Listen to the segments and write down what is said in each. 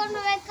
con nueve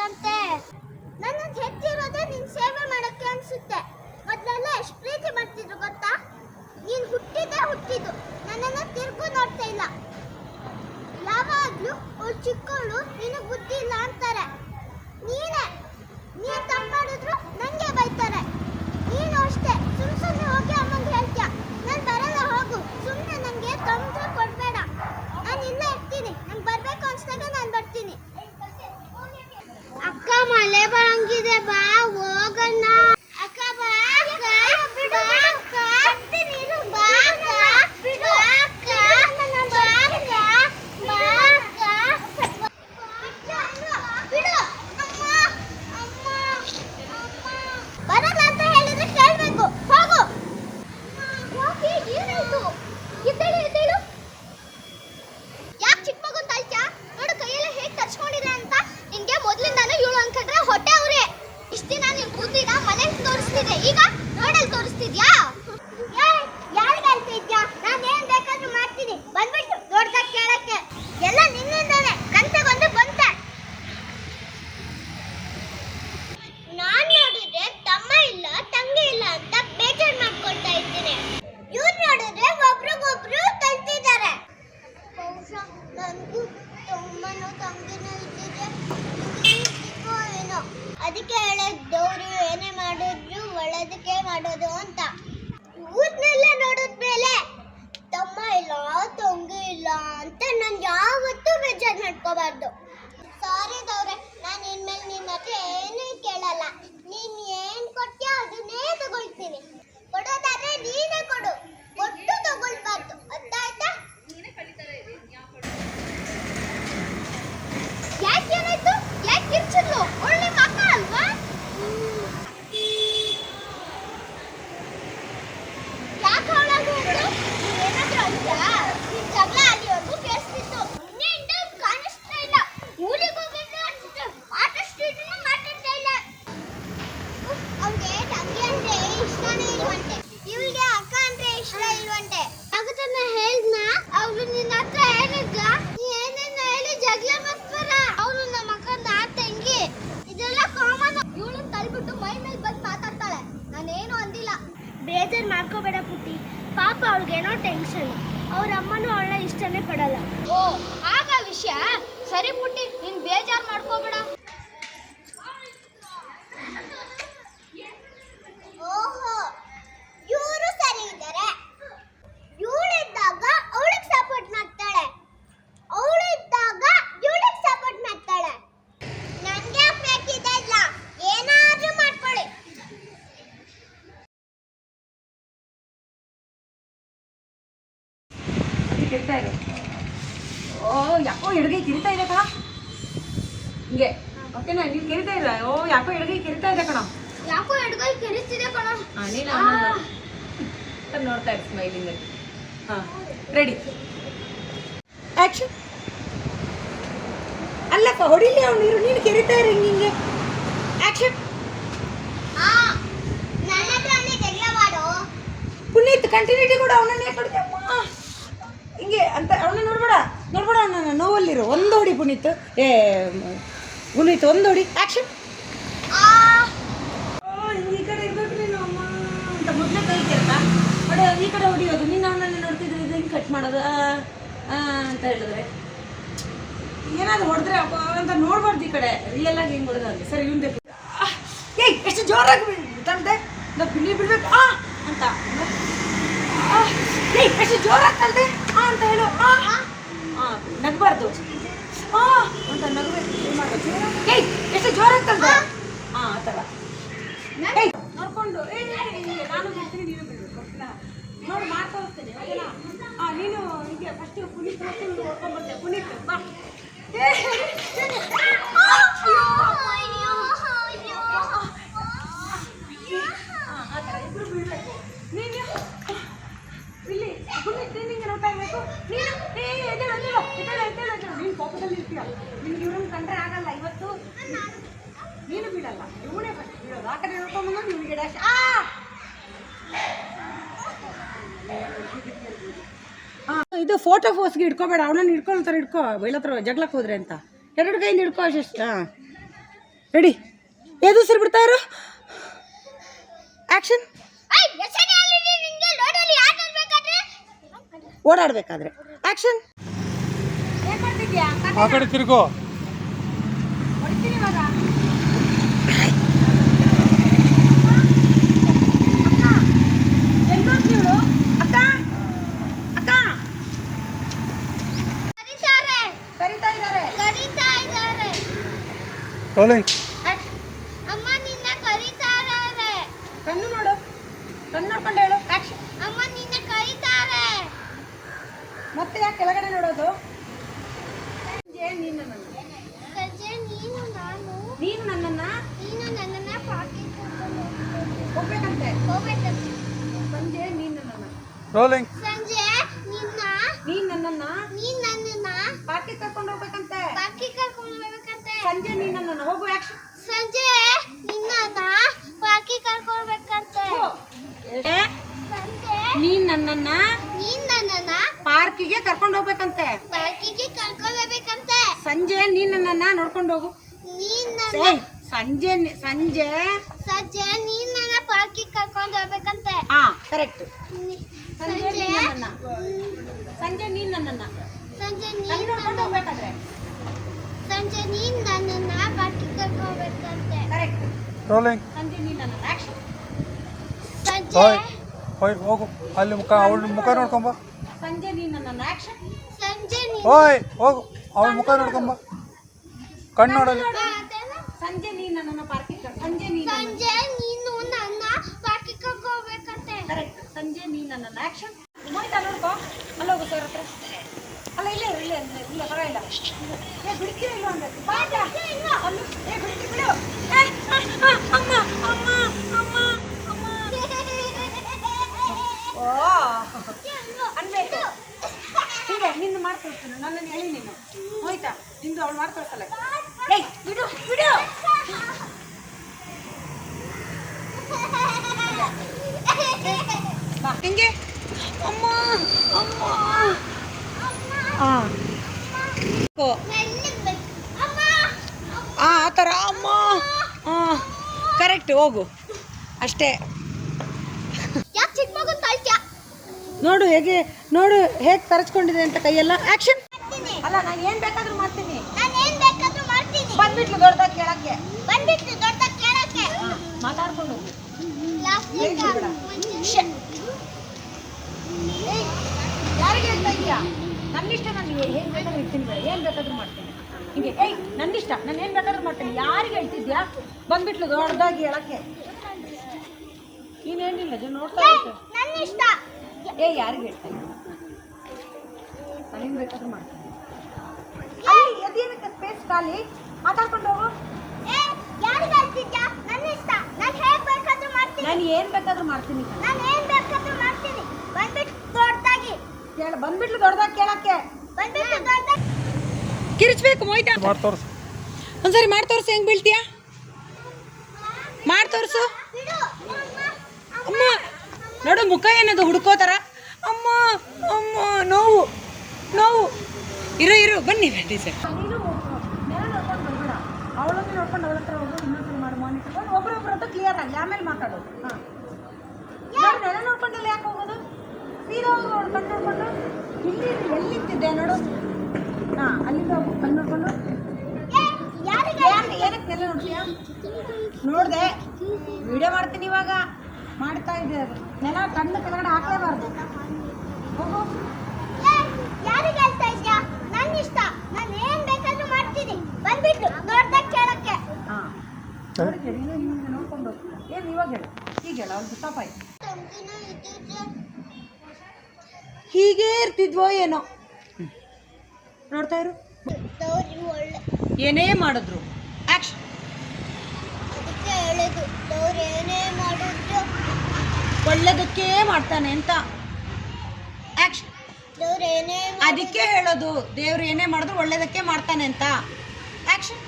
ಆಗ ವಿಷಯ ಸರಿ ಪುಟ್ಟಿ ನೀನ್ ಬೇಜಾರ್ ಮಾಡ್ಕೋಬೇಡ ಓಹೋ ಇವರು ಸರಿ ಇದ್ದಾರೆ ಇವಳಿದ್ದಾಗ ಅವಳಿಗೆ ಸಪೋರ್ಟ್ ಮಾಡ್ತಾಳೆ ಅವಳಿದ್ದಾಗ ಇವಳಿಗೆ ಸಪೋರ್ಟ್ ಮಾಡ್ತಾಳೆ ನನಗೆ ಬೇಕಿದೆ ಇಲ್ಲ ಏನಾದ್ರೂ ಮಾಡ್ಕೊಳ್ಳಿ ಕಿರಿತಾ ಇದೆ ಓ ಯಾಕೋ ಎಡಗೈ ಕಿರಿತಾ ಇದೆ ಕಣ ಹಿಂಗೆ ಓಕೆನಾ ನೀನು ಕಿರಿತಾ ಇಲ್ಲ ಓ ಯಾಕೋ ಎಡಗೈ ಕಿರಿತಾ ಇದೆ ಕಣ ಯಾಕೋ ಎಡ್ಗೈ ಕೆರಿಸ್ತಿದೆ ಕಣ ನೀನು ನೋಡ್ತಾ ಇರ್ತೀನಿ ಸ್ಮೈಲಿಂಗ್ ಹಾ ರೆಡಿ ಅಲ್ಲಪ್ಪ ಹೊಡಿಲಿ ಅವ್ನು ನೀರು ನೀನು ಕೆರಿತಾ ಇರಿ ಹಿಂಗೆ ಆ್ಯಕ್ಷನ್ ಆ ನನ್ನ ಹತ್ರನೇ ಜಗಳ ಪುನೀತ್ ಕಂಟಿನ್ಯೂಟಿ ಕೂಡ ಅವನನ್ನೇ ಕೊಡ್ತೇಮ್ಮ ಹಿಂಗೆ ಅಂತ ಅವನ ನೋಡ್ಬೇಡ ನೋಡ್ಬೇಡ ಅವನನ್ನ ನೋವಲ್ಲಿರು. ಒಂದು ಹೊಡಿ ಪುನೀತ್. ಏ ಪುನೀತ್ ಒಂದು ಹೊಡಿ. ಆ್ಯಕ್ಷನ್ ಆ ಈ ಕಡೆ ಇರ್ಬೇಕು ನೀನು ಅಮ್ಮ ಅಂತ ಮೊದಲೇ ಕೈ ಕೆಲ್ಸ ಹೊಡೆ ಈ ಕಡೆ ಹೊಡಿಯೋದು ನೀನು ಅವನನ್ನು ನೋಡ್ತಿದ್ರೆ ಇದು ಹಿಂಗೆ ಕಟ್ ಮಾಡೋದು? ಅಂತ ಹೇಳಿದ್ರೆ. ಏನಾದ್ರು ಹೊಡೆದ್ರೆ ಅಂತ ನೋಡ್ಬಾರ್ದು ಈ ಕಡೆ. ರಿಯಲ್ ಆಗಿ ಹಿಂಗೆ ಹೊಡೆದಂಗೆ ಸರಿ ಬೇಕು ಏಯ್ ಎಷ್ಟು ಜೋರಾಗಿ ತಂದೆ ನಾವು ಬಿಳಿ ಬಿಡ್ಬೇಕು. ಆ ಅಂತ. ಏಯ್ ಎಷ್ಟು ಜೋರಾಗಿ ತಂದೆ ಆ ಅಂತ ಹೇಳು. ಆ ನಗಬಾರ್ದು. ಆ ಅಂತ ನಗಬೇಕು. ಏನು ಏಯ್ ಎಷ್ಟು ಜೋರಾಗಿ ತಂದೆ ಆ ಆ ಥರ. ನೋಡ್ಕೊಂಡು. ಏಯ್, ನಾನು ಬಿಡ್ತೀನಿ ನೀನು ಬಿಡ್ಬೇಕು ಓಕೆನಾ ನೋಡಿ ಮಾಡ್ತಾ ಹೋಗ್ತೀನಿ ಓಕೆನಾ ನೀನು ಹೀಗೆ ಫಸ್ಟ್ ಪುನೀತ್ ನೋಡ್ಕೊಂಡು ನೋಡ್ಕೊಂಡ್ಬರ್ತೆ ಪುನೀತ್, ಬಾ. ನೀನು ಇಲ್ಲಿ ಪುನೀತ್, ನೀನು ಹಿಂಗೆ ನೋಡ್ತಾ ಇರ್ಬೇಕು. ನೀನು ಏ ಎದ್ದೇಳು ನೀನು ಕೋಪದಲ್ಲಿ ಇರ್ತೀಯ. ನಿನ್ಗೆ ಇವ್ರನ್ನ ಕಂಡ್ರೆ ಆಗಲ್ಲ ಇವತ್ತು. ನೀನು ಬಿಡಲ್ಲ. ಇವನೇ ಬೀಳೋದು ಆ ಕಡೆ ನೋಡ್ಕೊಂಡು ನಿಮ್ಗೆ ಡ್ಯಾಶ್ ಆ! ಇದು ಫೋಟೋ ಫೋಸ್ಗೆ ಇಟ್ಕೋಬೇಡ ಅವನನ್ನ ಹಿಡ್ಕೊಳ್ತಾರೆ ಹಿಡ್ಕೋ ಬೈಲತ್ರ ಜಗಳಕ್ಕೆ ಹೋದ್ರೆ ಅಂತ. ಎರಡು ಕೈಯಿಂದ ಹಿಡ್ಕೋ ಅಷ್ಟು ಹಾಂ. ರೆಡಿ ಎದು ಸರಿ ಬಿಡ್ತಾ ಇರು. ಆ್ಯಕ್ಷನ್ ಓಡಾಡ್ಬೇಕಾದ್ರೆ. ಆ್ಯಕ್ಷನ್ ಆ ಕಡೆ ತಿರ್ಗೋ ಹೊಡಿತೀನಿ ಇವಾಗ ಎಲ್ಲೋಗ್ತಿವ್ಳು ಅಕ್ಕ ಅಕ್ಕ ಕರೀತಾರೆ ಕರಿತಾ ಇದ್ದಾರೆ ಕರೀತಾ ಇದ್ದಾರೆ ರೋಲಿಂಗ್ ಅಮ್ಮ ನಿನ್ನ ಕರೀತಾರೆ ಕಣ್ಣು ನೋಡು. ಕಣ್ಣು ನೋಡ್ಕೊಂಡು ಹೇಳು. ಅಮ್ಮ ನಿನ್ನ ಕರೀತಾರೆ ಮತ್ತೆ ಯಾಕೆ ಕೆಳಗಡೆ ನೋಡೋದು? ಸಂಜೆ ನೀನು ನನ್ನ. ಸಂಜೆ ನೀನು ನಾನು ನೀನು ನನ್ನನ್ನ? ನೀನು ನನ್ನನ್ನ ಪಾಕೆಟ್ ಹೋಗ್ಬೇಕಂತೆ. ಹೋಗ್ಬೇಕಂತೆ ಸಂಜೆ ನೀನು ನನ್ನ ರೋಲಿಂಗ್ ನನ್ನನ್ನ ನೀನ್ ನನ್ನನ್ನ ಪಾರ್ಕಿಗೆ ಕರ್ಕೊಂಡು ಹೋಗ್ಬೇಕಂತೆ. ಪಾರ್ಕಿಗೆ ಕರ್ಕೊಳ್ಬೇಕಂತೆ ಸಂಜೆ ನೀನ್ ನನ್ನನ್ನ ನೋಡ್ಕೊಂಡು ಹೋಗು. ನೀನ್ ನನ್ನ ಸಂಜೆ ಸಂಜೆ. ಸಂಜೆ ನೀನ್ ನನ್ನ ಪಾರ್ಕಿಗೆ ಕರ್ಕೊಂಡು ಹೋಗ್ಬೇಕಂತೆ. ಹಾ ಕರೆಕ್ಟ್. ಸಂಜೆ ನೀನ್ ನನ್ನನ್ನ. ಸಂಜೆ ನೀನ್ ನನ್ನನ್ನ. ಸಂಜೆ ಕಣ್ಣು ನೀನ್ ನೋಡ್ಕೊಂಡು ನನ್ನ- ಹೋಗ್ಬೇಕಾದ್ರೆ. ಸಂಜೆ ನೀನ್ ನನ್ನನ್ನ ಪಾರ್ಕಿಗೆ ಕರ್ಕೊಳ್ಬೇಕಂತೆ ಕರೆಕ್ಟ್. ರೋಲಿಂಗ್ ಸಂಜೆ ನೀನ್ ನನ್ನ ಆಕ್ಷನ್ ಸಂಜೆ ಹೋಯ್ ಹೋಗು. ಅಲ್ಲಿ ಮುಖ ಅವಳ ಮುಖ ನೋಡ್ಕೊಂಬ ಸಂಜೆ ನೀನು ನನ್ನ ಆಕ್ಷನ್ ಸಂಜೆ ನೀನ್. ಹೋಗು. ಅವಳ ಮುಖ ನೋಡ್ಕೊಂಬ ಕಣ್ಣು ನೋಡಲ್ಲ. ಸಂಜೆ ನೀನ್ ನನ್ನನ್ನ ಪಾರ್ಕಿಗೆ ಕರ್ ಸಂಜೆ ನೀನು ಸಂಜೆ ನೀನು ನನ್ನ ಪಾರ್ಕಿಗೆ ಕರ್ಕೊಳ್ಬೇಕಂತೆ ಕರೆಕ್ಟ್ ಸಂಜೆ ನೀನು ನನ್ನ ಆಕ್ಷನ್ ನೋಡ್ಕೋ. ಅಲ್ಲ ಹೋಗು ಸರ್ ಹತ್ರ. ಅಲ್ಲ ಇಲ್ಲೇ ಇರು, ಇಲ್ಲೇ ಇಲ್ಲೇ ಪರವಾಗಿಲ್ಲ ಏ ಬಿಡ್ತೀರ ಇಲ್ಲ ಅಂದ್ರೆ ಬಾಜಾ ಇಲ್ಲ. ಅಲ್ಲೂ ಏ ಬಿಡ್ತಿ ಬಿಡು. ಅಮ್ಮ ಅಮ್ಮ ಅಮ್ಮ. ಓ. ಅನ್ಬೇಕು. ಹೀಗೆ ನಿನ್ನ ಮಾಡಿ ತೋರಿಸ್ತಾನೆ ನನ್ನನ್ನು ಹೇಳಿ ನೀನು. ಹೋಯ್ತಾ? ನಿಂದು ಅವಳು ಮಾಡಿ ತೋರಿಸಲ್ಲ ಏಯ್ ಬಿಡು ಬಿಡು ಹಿಂಗೆ? ಅಮ್ಮ ಅಮ್ಮ. ಹಾಂ ಆ ಥರ. ಅಮ್ಮ. ಹಾಂ ಕರೆಕ್ಟ್, ಹೋಗು. ಅಷ್ಟೇ. ನೋಡು ಹೇಗೆ ನೋಡು ಹೇಗೆ ತರಚ್ಕೊಂಡಿದೆ ಅಂತ ಕೈಯೆಲ್ಲ. ಆಕ್ಷನ್ ಮಾಡ್ತೀನಿ. ಅಲ್ಲ ನಾನು ಏನು ಬೇಕಾದರೂ ಮಾಡ್ತೀನಿ. ನಾನು ಏನ್ ಬೇಕಾದ್ರೂ ಮಾಡ್ತೀನಿ. ಬಂದ್ಬಿಟ್ಲು ದೊಡ್ಡದಾಗಿ ಕೇಳಕ್ಕೆ. ಬಂದ್ಬಿಟ್ಲು ದೊಡ್ಡ ಕೇಳಕ್ಕೆ. ಮಾತಾಡ್ಕೊಂಡು. ಯಾರಿಗೆ ಹೇಳ್ತಾ ಇದೆಯಾ? ನನ್ನಿಷ್ಟ ನಾನು ಏನು ಬೇಕಾದ್ರೂ ಇರ್ತೀನಿ ಬೇಡ. ಏನು ಬೇಕಾದ್ರೂ ಮಾಡ್ತೀನಿ. ಹಿಂಗೆ ಏಯ್ ನನ್ನಿಷ್ಟ. ನಾನು ಏನು ಬೇಕಾದ್ರೂ ಮಾಡ್ತೀನಿ. ಯಾರಿಗೆ ಹೇಳ್ತಿದ್ಯಾ? ಬಂದ್ಬಿಟ್ಲು ದೊಡ್ಡದಾಗಿ ಹೇಳಕ್ಕೆ ನೀನೇನಿಲ್ಲ ಜನ ನೋಡ್ತಾ ಇರ್ತೀನಿ ಇಷ್ಟ ಏ ಯಾರು ಹೇಳ್ತಾ ಏನು ಬೇಕಾದ್ರೂ ಮಾಡ್ತೀನಿ. ಅಲ್ಲಿ ಅದೇನಕ್ಕೆ ಸ್ಪೇಸ್ ಖಾಲಿ? ಮಾತಾಡ್ಕೊಂಡು ಹೋಗು. ಏ ಯಾರಿಗೆ ಹೇಳ್ತಿದ್ಯಾ? ನನ್ನ ಇಷ್ಟ. ನಾನು ಏನು ಬೇಕಾದ್ರೂ ಮಾಡ್ತೀನಿ. ನಾನು ಏನು ಬೇಕಾದ್ರೂ ಮಾಡ್ತೀನಿ ನಾನು ಏನ್ ಬೇಕಾದ್ರೂ ಮಾಡ್ತೀನಿ. ಬಂದ್ಬಿಟ್ಟು ದೊಡ್ಡದಾಗಿ. ಕೇಳ ಬಂದ್ಬಿಟ್ಲು ದೊಡ್ಡದಾಗಿ ಕೇಳಕ್ಕೆ. ಬಂದ್ಬಿಟ್ಟು ದೊಡ್ಡದಾಗಿ. ಕಿರಿಚ್ಬೇಕು ಮೊಯ್ತಾ ಮಾಡಿ ತೋರಿಸು. ಒಂದ್ಸರಿ ಮಾಡಿ ತೋರಿಸು ಹೆಂಗ್ ಬೀಳ್ತೀಯಾ? ಮಾಡಿ ತೋರಿಸು. ಬಿಡು ಅಮ್ಮ ನೋಡು ಮುಖ ಏನದು ಹುಡ್ಕೋತಾರ ಅಮ್ಮ ನೋವು ನೋವು. ಇರು ಇರು ಬನ್ನಿ ಬನ್ನಿ ಸರ್. ನೋಡ್ದೆ ನೋಡ್ಕೊಂಡು ಅವಳ ಹತ್ರ ಹೋಗು ಇನ್ನೊಂದ್ಸರಿ ಮಾಡಿ. ಮಾನಿಟರ್ ಒಬ್ರೊಬ್ರ ಅಂತ ಕ್ಲಿಯರ್ ಆಗಲಿ ಆಮೇಲೆ ಮಾತಾಡೋದು ಹಾಂ. ನೆಲ ನೋಡ್ಕೊಂಡಲ್ಲ ಯಾಕೆ ಹೋಗೋದು? ಸೀದಾ ಹೋಗಿ ನೋಡ್ಕೊಂಡು ನೋಡ್ಕೊಂಡು. ಇಲ್ಲಿ ಎಲ್ಲಿತ್ತಿದ್ದೆ ನೋಡು. ಹಾಂ ಅಲ್ಲಿಂದ ಹೋಗು ಕಣ್ಣು ನೋಡ್ಕೊಂಡು. ಏನಕ್ಕೆ ನೆಲ ನೋಡ್ತೀಯಾ? ನೋಡಿದೆ. ವಿಡಿಯೋ ಮಾಡ್ತೀನಿ ಇವಾಗ. ಮಾಡ್ತಾ ಇದ್ದೆ ನೆಲ ಕಣ್ಣು ಕೆಳಗಡೆ ಹಾಕ್ಲೇಬಾರ್ದು. ನೋಡ್ಕೊಂಡು ಹೋಗ್ತೀಯ ಏನು ಇವಾಗ ಹೇಳು? ಹೀಗೆ ಹೇಳು. ಅವ್ರಿಗೆ ಸ್ಟಾಪ್ ಆಯ್ತು. ತಂಗಿನ ಇದ್ದಿದ್ರೆ ಹೀಗೆ ಇರ್ತಿದ್ವೋ ಏನೋ. ನೋಡ್ತಾ ಇರು. ದೌರಿ ಒಳ್ಳೆ ಏನೇ ಮಾಡಿದ್ರು. ಆಕ್ಷನ್ ಅದಕ್ಕೆ ಏನೇ ಮಾಡಿದ್ರು. ಒಳ್ಳೇದಕ್ಕೆ ಮಾಡ್ತಾನೆ ಅಂತ. ಏನೇ ಅದಕ್ಕೆ ಹೇಳೋದು ದೇವ್ರು ಏನೇ ಮಾಡಿದ್ರು ಒಳ್ಳೇದಕ್ಕೆ ಮಾಡ್ತಾನೆ ಅಂತ. ಆಕ್ಷನ್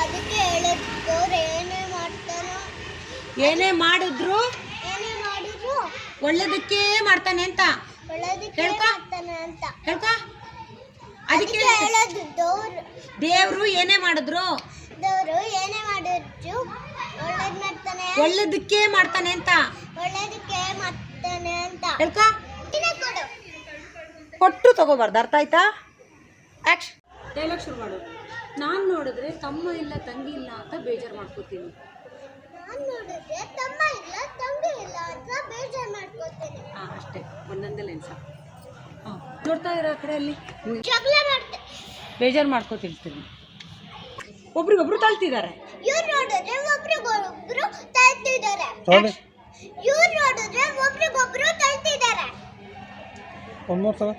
ಅದಕ್ಕೆ ಹೇಳೋದು ಏನೇ ಮಾಡ್ತಾನೆ ಏನೇ ಮಾಡಿದ್ರು ಏನೇ ಮಾಡಿದ್ರು ಒಳ್ಳೇದಕ್ಕೆ ಮಾಡ್ತಾನೆ ಅಂತ. ಒಳ್ಳೇದಕ್ಕೆ ಹೇಳ್ಕ? ಮಾಡ್ತಾನೆ ಅಂತ. ಹೇಳ್ಕ. ಅದಕ್ಕೆ ಹೇಳೋದು ದೇವ್ರು ದೇವ್ರು ಏನೇ ಮಾಡಿದ್ರು ದೇವ್ರು ಏನೇ ಮಾಡಿದ್ರು ಒಳ್ಳೇದ್ ಮಾಡ್ತಾನೆ ಒಳ್ಳೇದಕ್ಕೆ ಮಾಡ್ತಾನೆ ಅಂತ. ಒಳ್ಳೇದಕ್ಕೆ ಮಾಡ್ತಾನೆ ಅಂತ. ಹೇಳ್ಕ. ಕೊಟ್ಟು ತಗೋಬಾರ್ದು ಅರ್ಥ ಆಯ್ತಾ? ಆ್ಯಕ್ಷನ್ ಡೈಲಾಗ್ ಶುರು ಮಾಡು. ನಾನು ನೋಡಿದ್ರೆ ತಮ್ಮ ಇಲ್ಲ ತಂಗಿ ಇಲ್ಲ ಅಂತ ಬೇಜಾರು ಮಾಡ್ಕೋತೀನಿ. ನಾನ್ ನೋಡಿದ್ರೆ ತಮ್ಮ ಇಲ್ಲ ತಂಗಿ ಇಲ್ಲ ಅಂತ ಬೇಜಾರ್ ಮಾಡ್ಕೋತೀನಿ. ಹಾಂ ಅಷ್ಟೇ. ಒಂದೊಂದೇ ಲೆನ್ಸ ಹಾಂ ನೋಡ್ತಾ ಇರೋ ಆ ಕಡೆ ಅಲ್ಲಿ? ಬೇಜಾರು ಮಾಡ್ಕೋತಿರ್ತೀನಿ ಒಬ್ರಿಗೊಬ್ರು ತಳ್ತಿದ್ದಾರೆ ಇವ್ರು ನೋಡಿದ್ರೆ ಒಬ್ರಿಗೊಬ್ರು ತಳ್ತಿದ್ದಾರೆ ಮೂರು ಸಲ.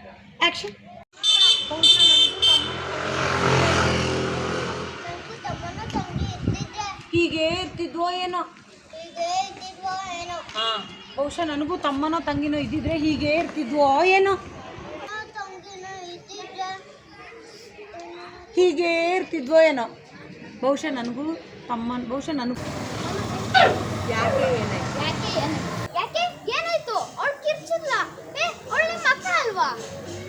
ಆ್ಯಕ್ಷನ್ ಹೀಗೆ ಇರ್ತಿದ್ವೋ ಏನೋ? ಏನೋ ಹಾಂ. ಬಹುಶಃ ನನಗೂ ತಮ್ಮನೋ ತಂಗಿನೋ ಇದ್ದಿದ್ರೆ ಹೀಗೆ ಇರ್ತಿದ್ವೋ ಏನೋ? ಹೀಗೆ ಇರ್ತಿದ್ವೋ ಏನೋ? ಬಹುಶಃ ನನಗೂ ತಮ್ಮ ಬಹುಶಃ ನನಗೂ ಯಾಕೆ ಏನಾಯ್ತು ಯಾಕೆ ಏನ್- ಯಾಕೆ ಏನಾಯ್ತು ಅವಳು ಕಿರ್ಚಿದ್ಲ ಏ ಅವಳು ನಿಮ್ಮ ಅಕ್ಕ ಅಲ್ವಾ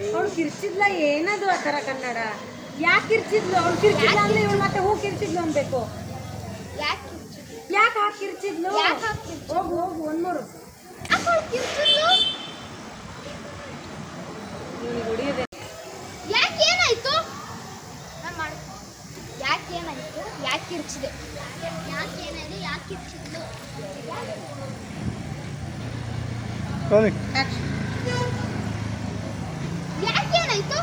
ಅವಳು ಕಿರ್ಚಿದ್ಲ ಏನದು ಆ ಥರ ಕನ್ನಡ? ಯಾಕೆ ಕಿರ್ಚಿದ್ಲು? ಅವಳು ಕಿರ್ಚಿದ್ಲ ಅಂದ್ರೆ ಇವಳು ಮತ್ತೆ ಹೂ ಕಿರ್ಚಿದ್ಲು ಅನ್ಬೇಕು. ಯಾಕೆ ಕಿರ್ಚಿದ್ಲು? ಯಾಕೆ ಹಾಕಿ ಕಿರ್ಚಿದ್ಲು? ಯಾಕ್ ಕಿರ್ಚಿದ್ಲು? ಹೋಗು ಹೋಗು ಒಂದ್ಮೂರು ಯಾಕೆ ಅವಳು ಕಿರ್ಚಿದ್ಲು? ಇವನಿಗೆ ಹೊಡಿಯೋದೆ. ಯಾಕೆ ಏನಾಯ್ತು ನಾನು ಮಾಡ್- ಯಾಕೆ ಏನಾಯ್ತು ಯಾಕೆ ಕಿರ್ಚಿದೆ? ಯಾಕೆ ಏನಾಯ್ತು ಯಾಕೆ ಕಿರ್ಚಿದ್ಲು ತಗೊಳ್ಳಿ ಯಾಕೆ ಏನಾಯ್ತು ಯಾಕೆ ಕಿರ್ಚಿಲ್ಲ ಅವಳು ನಿಮ್ಮ ಅಕ್ಕ ಅಲ್ವಾ ಮತ್ತೆ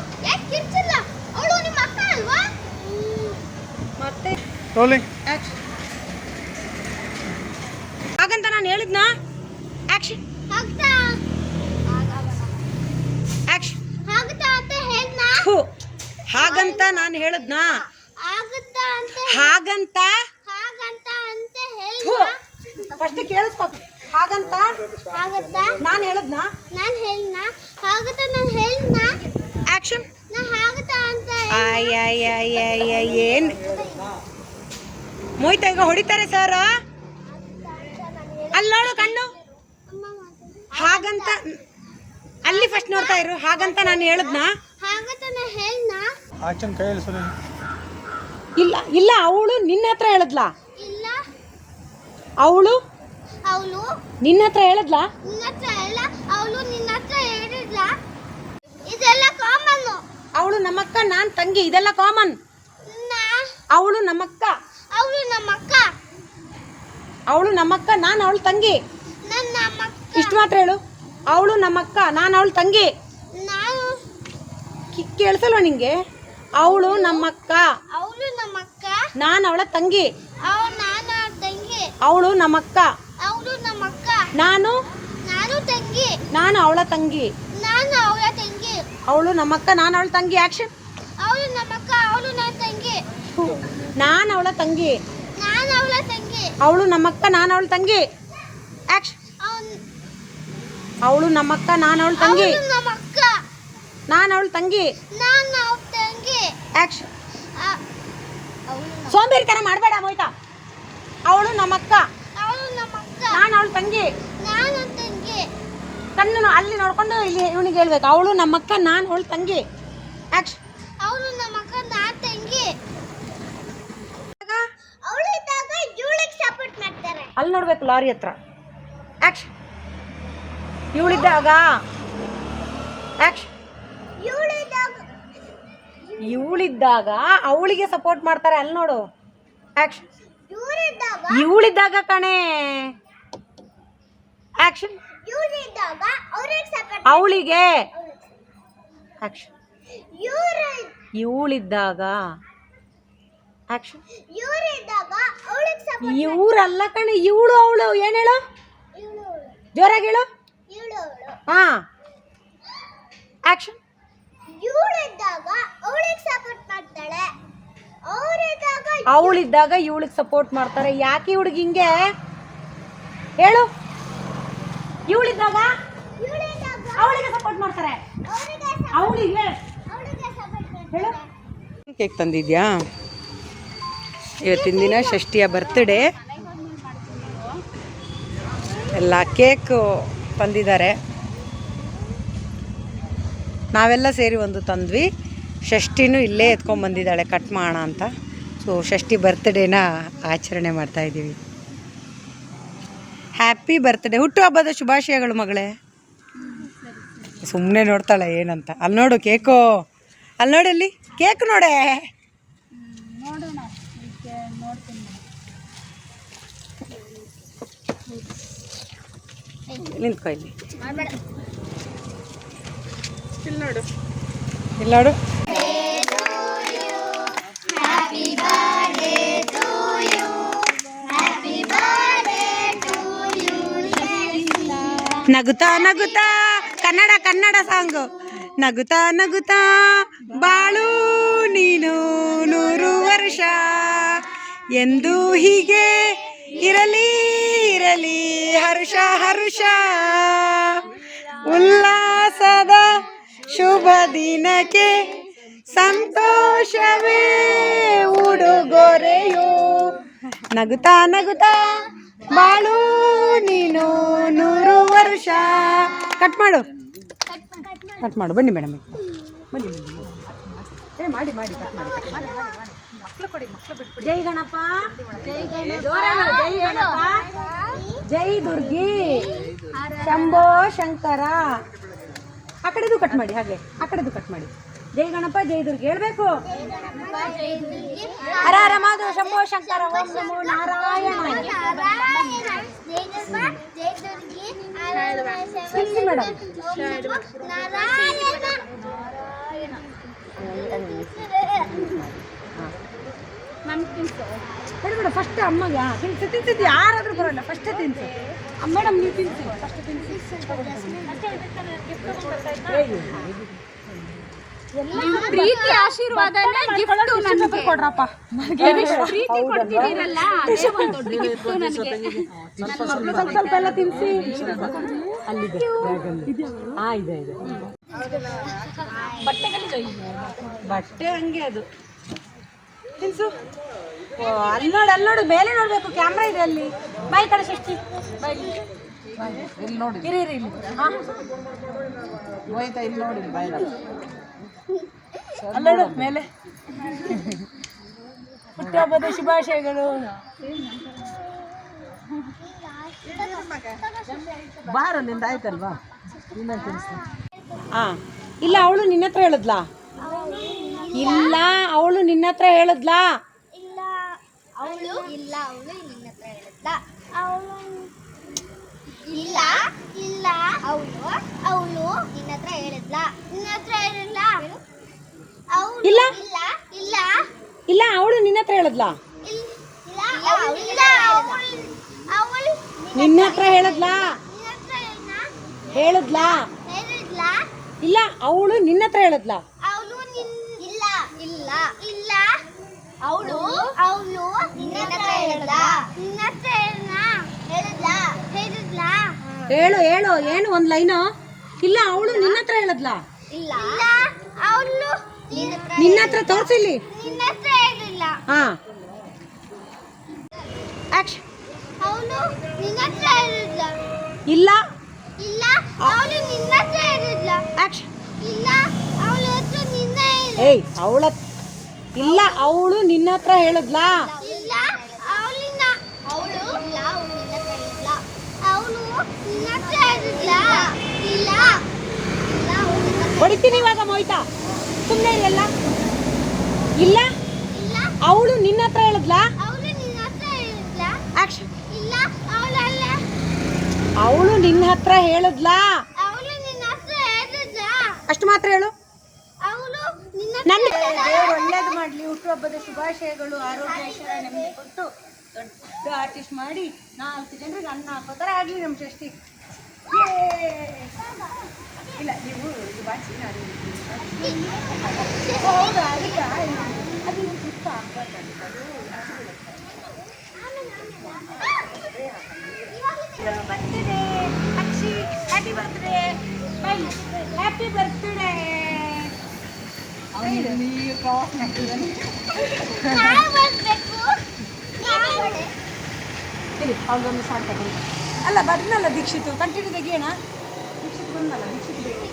ತಗೊಳ್ಳಿ ಹಾಗಂತ ನಾನು ಹೇಳಿದ್ನಾ? ಆಕ್ಷನ್ ಹಾಗಂತ? ನಾನು ಹೇಳಿದ್ನಾ? ಆಗುತ್ತಾ ಅಂತ ಹಾಗಂತ? ಹಾಗಂತ ಫಸ್ಟ್ ಕೇಳಿಸ್ಕೊ ಹಾಗಂತ? ಆಗುತ್ತಾ ನಾನು ಹೇಳಿದ್ನಾ? ನಾನು ಹೇಳಿದ್ನಾ ಆಗುತ್ತಾ ನಾನು ಹೇಳ್ನ? ಆಕ್ಷನ್ ಏನ್? ಮೋಯ್ತಾ ಈಗ ಹೊಡಿತಾರೆ ಸರ್ ಅಲ್ಲಿ ನೋಡು ಕಣ್ಣು. ಹಾಗಂತ ಅಲ್ಲಿ ಫಸ್ಟ್ ನೋಡ್ತಾ ಇರು. ಹಾಗಂತ ನಾನು ಹೇಳಿದ್ನಾ? ಇಲ್ಲ ಇಲ್ಲ ಅವಳು ನಿನ್ನ ಹತ್ರ ಹೇಳಿದ್ಲಾ? ಇಲ್ಲ. ಅವಳು? ಅವಳು? ನಿನ್ನ ಹತ್ರ ಹೇಳಿದ್ಲಾ? ಅವಳು ನಿನ್ನ ಹತ್ರ ಹೇಳಿದ್ಲ? ಇದೆಲ್ಲ ಕಾಮನ್ ಅವಳು ನಮ್ಮಕ್ಕ ನಾನ್ ತಂಗಿ ಇದೆಲ್ಲ ಕಾಮನ್ ಅವಳು ನಮ್ಮಕ್ಕ. ಅವಳು ನಮ್ಮಕ್ಕ? ಅವಳು ನಮ್ಮಕ್ಕ ನಾನು ಅವಳು ತಂಗಿ. ನನ್ನ ನಮ್ಮ ಅಕ್ಕ ಇಷ್ಟು ಮಾತ್ರ ಹೇಳು. ಅವಳು ನಮ್ಮಕ್ಕ ನಾನು ಅವಳು ತಂಗಿ. ಕೇಳಿಸಲ್ವ ನಿಂಗೆ? ಅವಳು ನಮ್ಮಕ್ಕ. ಅವಳು ನಮ್ಮಕ್ಕ? ನಾನು ಅವಳ ತಂಗಿ. ಅವಳು ನಮ್ಮಕ್ಕ. ಅವಳು ನಮ್ಮ ಅಕ್ಕ ನಾನು? ನಾನು ತಂಗಿ. ನಾನು ಅವಳ ತಂಗಿ. ಅವಳು ನಮ್ಮಕ್ಕ ನಾನು ಅವಳ ತಂಗಿ ಆಕ್ಷನ್ ಅವಳು ನಮ್ಮ ಅಕ್ಕ ಅವಳು ನನ್ನ ತಂಗಿ. ನಾನು ಅವಳ ತಂಗಿ. ನಾನು ಅವಳ ತಂಗಿ. ಅವಳು ನಮ್ಮಕ್ಕ ನಾನು ಅವಳ ತಂಗಿ. ಆಕ್ಷನ್ ಅವಳು ನಮ್ಮಕ್ಕ ನಾನು ಅವಳ ತಂಗಿ. ನಮ್ಮ ಅಕ್ಕ ನಾನು ಅವಳ ತಂಗಿ. ನಾನು ಅವಳ ತಂಗಿ. ಆಕ್ಷನ್ ಸೋಂಬೇರಿತನ ಮಾಡಬೇಡ ಮೋಯ್ತಾ ಅವಳು ನಮ್ಮಕ್ಕ. ಅವಳು ನಮ್ಮ ಅಕ್ಕ ನಾನು ಅವಳ ತಂಗಿ. ನಾನು ಕಣ್ಣು ಅಲ್ಲಿ ನೋಡ್ಕೊಂಡು ಇಲ್ಲಿ ಇವನಿಗೆ ಹೇಳ್ಬೇಕು ಅವಳು ನಮ್ಮಕ್ಕ ನಾನು ಅವಳು ತಂಗಿ. ಆಕ್ಷನ್ ಅವಳು ನಮ್ಮ ಅಕ್ಕ ನಾನು ತಂಗಿ. ಅವಳು ಇದ್ದಾಗ ಇವಳಿಗೆ ಸಪೋರ್ಟ್ ಮಾಡ್ತಾರೆ. ಅಲ್ಲಿ ನೋಡ್ಬೇಕು ಲಾರಿ ಹತ್ರ. ಆಕ್ಷನ್ ಇವಳಿದ್ದಾಗ ಆಕ್ಷನ್ ಇವಳಿದ್ದಾಗ ಇವಳಿದ್ದಾಗ ಅವಳಿಗೆ ಸಪೋರ್ಟ್ ಮಾಡ್ತಾರೆ ಅಲ್ಲಿ ನೋಡು. ಆಕ್ಷನ್ ಇವಳಿದ್ದಾಗ ಕಣೆ. ಆಕ್ಷನ್ ಅವಳಿಗೆ. ಆಕ್ಷನ್ ಇವಳಿದ್ದಾಗ. ಆಕ್ಷನ್ ಇವರಲ್ಲ ಕಣೆ ಇವಳು ಅವಳು. ಏನು ಹೇಳು? ಜೋರಾಗಿ ಹೇಳು. ಹಾ. ಆಕ್ಷನ್ ಇವಳಿದ್ದಾಗ ಅವಳಿಗೆ ಸಪೋರ್ಟ್ ಮಾಡ್ತಾಳೆ. ಅವರಿದ್ದಾಗ ಅವಳಿದ್ದಾಗ ಇವಳಿಗೆ ಸಪೋರ್ಟ್ ಮಾಡ್ತಾರೆ. ಯಾಕೆ ಹುಡುಗಿ ಹಿಂಗೆ? ಹೇಳು. ಇವಳಿದ್ದಾಗ ಅವಳಿಗೆ ಸಪೋರ್ಟ್ ಮಾಡ್ತಾರೆ. ಅವಳಿಗೆ ಅವಳಿಗೆ? ಸಪೋರ್ಟ್ ಹೇಳು. ಕೇಕ್ ತಂದಿದ್ಯಾ? ಇವತ್ತಿನ ದಿನ ಷಷ್ಠಿಯ ಬರ್ತ್ಡೇ ಎಲ್ಲ ಕೇಕು ತಂದಿದ್ದಾರೆ. ನಾವೆಲ್ಲ ಸೇರಿ ಒಂದು ತಂದ್ವಿ. ಷಷ್ಠಿನೂ ಇಲ್ಲೇ ಎತ್ಕೊಂಡ್ಬಂದಿದ್ದಾಳೆ ಕಟ್ ಮಾಡೋಣ ಅಂತ. ಸೊ ಷಷ್ಠಿ ಬರ್ತ್ಡೇನ ಆಚರಣೆ ಮಾಡ್ತಾ ಇದ್ದೀವಿ. ಹ್ಯಾಪಿ ಬರ್ತ್ಡೇ ಹುಟ್ಟುಹಬ್ಬದ ಶುಭಾಶಯಗಳು ಮಗಳೇ. ಸುಮ್ಮನೆ ನೋಡ್ತಾಳೆ ಏನಂತ. ಅಲ್ಲಿ ನೋಡು ಕೇಕು. ಅಲ್ಲಿ ನೋಡಿ ಅಲ್ಲಿ. ಕೇಕ್ ನೋಡೆ. ನಿಂತ್ಕೊ ಇಲ್ಲಿ. ಇಲ್ಲಿ ನೋಡು. ನಗುತ್ತಾ ನಗುತ್ತಾ, ಕನ್ನಡ ಕನ್ನಡ ಸಾಂಗು ನಗುತ್ತಾ ನಗುತ್ತಾ, ಬಾಳು ನೀನು ನೂರು ವರ್ಷ. ಎಂದು ಹೀಗೆ ಇರಲಿ ಇರಲಿ, ಹರ್ಷ ಹರ್ಷ. ಉಲ್ಲಾಸದ ಶುಭ ದಿನಕ್ಕೆ ಸಂತೋಷವೇ ಉಡುಗೊರೆಯೋ. ನಗುತ್ತಾ ನಗುತ್ತಾ ಬಾಳು ನೀನು ನೂರು ವರ್ಷ. ಕಟ್ ಮಾಡು. ಕಟ್ ಮಾಡು. ಬನ್ನಿ ಮೇಡಮ್. ಬನ್ನಿ ಬನ್ನಿ ಏ ಮಾಡಿ ಮಾಡಿ ಕಟ್ ಮಾಡಿ ಜೈ ಗಣಪ. ಜೈ ದುರ್ಗಿ. ಶಂಭೋ ಶಂಕರ. ಆ ಕಡೆದು ಕಟ್ ಮಾಡಿ ಹಾಗೆ. ಆ ಕಡೆದು ಕಟ್ ಮಾಡಿ. ಜೈ ಗಣಪ ಜೈ ದುರ್ಗಿ. ಹೇಳ್ಬೇಕು? ಹರ ಹರ ಮಾಧು ಶಂಭೋ ಶಂಕರ ಓಂ ನಮೋ ನಾರಾಯಣ. ಫಸ್ಟ್ ಅಮ್ಮಗೆ. ತಿನ್ಸು ತಿನ್ಸಿದ್ದು ಯಾರಾದ್ರೂ ಬರೋಲ್ಲ. ಫಸ್ಟ್ ತಿನ್ಸು. ಮೇಡಮ್ ನೀವು ತಿನ್ಸಿ. ಫಸ್ಟ್ ತಿನ್ಸಿ. ಪ್ರೀತಿ ಆಶೀರ್ವಾದನೇ ಗಿಫ್ಟ್ ನನಗೆ. ಕೊಡ್ರಪ್ಪ. ಪ್ರೀತಿ ಕೊಡ್ತಿದ್ದೀರಲ್ಲ ಅದೇ ಒಂದು ದೊಡ್ಡ ಗಿಫ್ಟ್ ನನಗೆ. ಸ್ವಲ್ಪ ಸ್ವಲ್ಪ ಎಲ್ಲ ತಿನ್ಸಿ. ಅಲ್ಲಿದೆ ಆ ಇದೆ ಇದೆ. ಬಟ್ಟೆ ಹಂಗೆ ಅದು. ತಿನ್ಸು. ಅಲ್ಲಿ ನೋಡು ಅಲ್ಲಿ ನೋಡು. ಮೇಲೆ ನೋಡ್ಬೇಕು. ಕ್ಯಾಮ್ರಾ ಇದೆ ಅಲ್ಲಿ. ಬಾಯ್ ಕಡೆ ಸೃಷ್ಟಿ. ಬಾಯ್. ಇಲ್ಲಿ ನೋಡಿ ಇರಿ ಇರಿ ಇಲ್ಲಿ. ಹಾ ಹೋಯ್ತಾ ಇಲ್ಲಿ ನೋಡಿ ಬಾಯ್ದ ಅಲ್ಲಿ ನೋಡು ಮೇಲೆ. ಹುಟ್ಟಹಬ್ಬದ ಶುಭಾಶಯಗಳು. ಬಾರ ನಿಂದ ಆಯ್ತಲ್ವಾ? ಹಾಂ ತಿನ್ಸು. ಹಾ ಇಲ್ಲ ಅವಳು ನಿನ್ನ ಹತ್ರ ಹೇಳಿದ್ಲಾ? ಇಲ್ಲ ಅವಳು ನಿನ್ನ ಹತ್ರ ಹೇಳಿದ್ಲಾ? ಇಲ್ಲ ಅವಳು ಇಲ್ಲ ಅವಳು ನಿನ್ನ ಹತ್ರ ಹೇಳಿದ್ದ ಅವಳು ಇಲ್ಲ. ಇಲ್ಲ. ಅವಳು? ಅವಳು ನಿನ್ನ ಹತ್ರ ಹೇಳಿದ್ಲ. ನಿನ್ನ ಹತ್ರ ಹೇಳಿಲ್ಲ ಅವಳು ಇಲ್ಲ. ಇಲ್ಲ. ಇಲ್ಲ. ಇಲ್ಲ ಅವಳು ನಿನ್ನ ಹತ್ರ ಹೇಳಿದ್ಲಾ. ಇಲ್- ಇಲ್ಲ ಅವಳು ಇಲ್ಲ ಅವಳು ಅವಳು ನಿನ್ನ ಹತ್ರ ಹೇಳಿದ್ಲಾ. ನಿನ್ನ ಹತ್ರ? ಹೇಳಿದ್ಲಾ. ಹೇಳಿದ್ಲ. ಇಲ್ಲ ಅವಳು ನಿನ್ನ ಹತ್ರ ಹೇಳಿದ್ಲಾ. ಅವಳು ಇಲ್ಲ ಇಲ್ಲ. ಇಲ್ಲ. ಅವಳು ಅವಳು ನಿನ್ನ ಹತ್ರ ಹೇಳಿದ್ಲ. ನಿನ್ನ ಹತ್ರ ಹೇಳಿದ್ಲ. ಹೇಳು ಹೇಳು ಏನು ಒಂದು ಲೈನು? ಇಲ್ಲ ಅವಳು ನಿನ್ನ ಹತ್ರ ಹೇಳಿದ್ಲಾ? ಇಲ್ಲ ಅವಳು ನಿನ್ನ ಹತ್ರ ತೋರ್ಸಿಲ್ಲಿ? ನಿನ್ನ ಹತ್ರ ಹೇಳಿಲ್ಲ ಹಾ. ಅವಳು ನಿನ್ನ ಹತ್ರ ಹೇಳಿದ್ಲ ಇಲ್ಲ. ಇಲ್ಲ ಅವಳು ನಿನ್ನ ಹತ್ರ ಹೇಳಿದ್ಲ ಆಕ್ಷನ್ ಇಲ್ಲ ಅವಳ ಹತ್ರ ನಿನ್ನ ಏಯ್ ಅವಳ ಇಲ್ಲ ಅವಳು ನಿನ್ನ ಹತ್ರ ಹೇಳಿದ್ಲಾ? ಹೊಡಿತೀನಿ ಇವಾಗ ಮೊಯ್ತಾ ಸುಮ್ಮನೆ ಇಲ್ಲ ಇಲ್ಲ? ಅವಳು ನಿನ್ನ ಹತ್ರ ಹೇಳಿದ್ಲಾ? ಅವಳು ನಿನ್ನ ಹತ್ರ ಹೇಳದ್ಲಾ? ಅಷ್ಟು ಮಾತ್ರ ಹೇಳು. ಅವಳು ನಿನ್ನ ಒಳ್ಳೇದು ಮಾಡಲಿ. ಹುಟ್ಟುಹಬ್ಬದ ಶುಭಾಶಯಗಳು ಆರೋಗ್ಯ ಕೊಟ್ಟು ದೊಡ್ಡ ಆರ್ಟಿಸ್ಟ್ ಮಾಡಿ ನಾಲ್ಕು ಜನರಿಗೆ ಅನ್ನ ಹಾಕೋ ಥರ ಆಗಲಿ ನಮ್ಮ ಷಷ್ಠಿ! ಇಲ್ಲ ನೀವು ಇದು ಬಾಚಿ ಹೌದಾ ಅದಕ್ಕೆ ಅದು ಸುತ್ತ ಹಾಕ್ಬಾರ್ದು ಅದು birthday happy birthday bye happy birthday ಮಾಡ್ತಿದ್ದಾನೆ ಇರಿ ಅವ್ರಿಗೊಂದು ಸಾಕು ತಗೊಂಡು ಅಲ್ಲ ಬರ್ನಲ್ಲ ದೀಕ್ಷಿತ್. ಕಂಟಿನ್ಯೂ ತೆಗಿಯೋಣ. ದೀಕ್ಷಿತ್ ಬಂದಲ್ಲ ದೀಕ್ಷಿತ್ ಬೇಕು